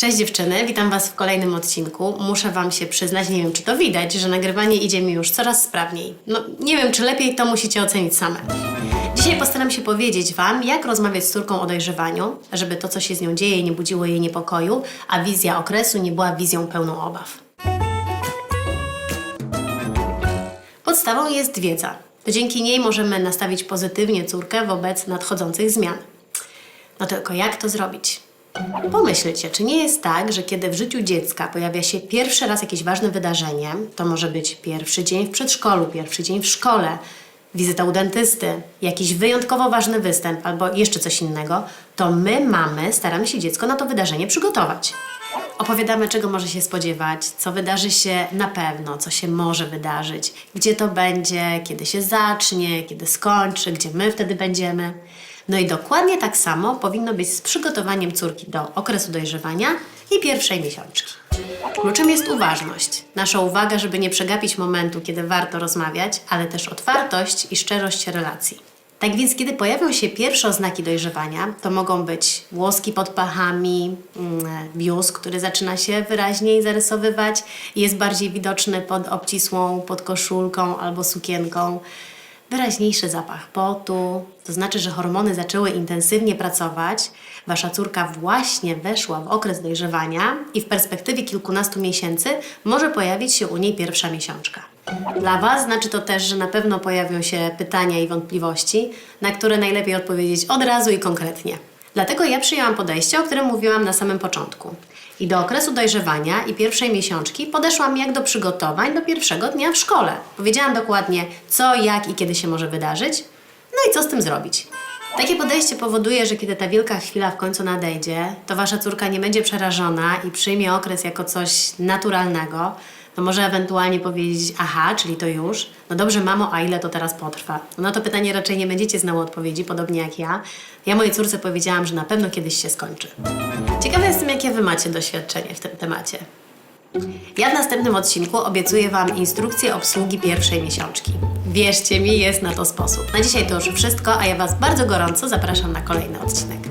Cześć dziewczyny, witam Was w kolejnym odcinku. Muszę Wam się przyznać, nie wiem czy to widać, że nagrywanie idzie mi już coraz sprawniej. No, nie wiem czy lepiej, to musicie ocenić same. Dzisiaj postaram się powiedzieć Wam, jak rozmawiać z córką o dojrzewaniu, żeby to, co się z nią dzieje, nie budziło jej niepokoju, a wizja okresu nie była wizją pełną obaw. Podstawą jest wiedza. To dzięki niej możemy nastawić pozytywnie córkę wobec nadchodzących zmian. No tylko jak to zrobić? Pomyślcie, czy nie jest tak, że kiedy w życiu dziecka pojawia się pierwszy raz jakieś ważne wydarzenie, to może być pierwszy dzień w przedszkolu, pierwszy dzień w szkole, wizyta u dentysty, jakiś wyjątkowo ważny występ albo jeszcze coś innego, to my, mamy, staramy się dziecko na to wydarzenie przygotować. Opowiadamy, czego może się spodziewać, co wydarzy się na pewno, co się może wydarzyć, gdzie to będzie, kiedy się zacznie, kiedy skończy, gdzie my wtedy będziemy. No i dokładnie tak samo powinno być z przygotowaniem córki do okresu dojrzewania i pierwszej miesiączki. Kluczem jest uważność. Nasza uwaga, żeby nie przegapić momentu, kiedy warto rozmawiać, ale też otwartość i szczerość relacji. Tak więc, kiedy pojawią się pierwsze oznaki dojrzewania, to mogą być włoski pod pachami, mm, biust, który zaczyna się wyraźniej zarysowywać jest bardziej widoczny pod obcisłą podkoszulką albo sukienką. Wyraźniejszy zapach potu, to znaczy, że hormony zaczęły intensywnie pracować. Wasza córka właśnie weszła w okres dojrzewania i w perspektywie kilkunastu miesięcy może pojawić się u niej pierwsza miesiączka. Dla Was znaczy to też, że na pewno pojawią się pytania i wątpliwości, na które najlepiej odpowiedzieć od razu i konkretnie. Dlatego ja przyjęłam podejście, o którym mówiłam na samym początku. I do okresu dojrzewania i pierwszej miesiączki podeszłam jak do przygotowań do pierwszego dnia w szkole. Powiedziałam dokładnie, co, jak i kiedy się może wydarzyć, no i co z tym zrobić. Takie podejście powoduje, że kiedy ta wielka chwila w końcu nadejdzie, to wasza córka nie będzie przerażona i przyjmie okres jako coś naturalnego. To może ewentualnie powiedzieć, aha, czyli to już. No dobrze, mamo, a ile to teraz potrwa? No na to pytanie raczej nie będziecie znały odpowiedzi, podobnie jak ja. Ja mojej córce powiedziałam, że na pewno kiedyś się skończy. Ciekawa jestem, jakie wy macie doświadczenie w tym temacie. Ja w następnym odcinku obiecuję Wam instrukcję obsługi pierwszej miesiączki. Wierzcie mi, jest na to sposób. Na dzisiaj to już wszystko, a ja Was bardzo gorąco zapraszam na kolejny odcinek.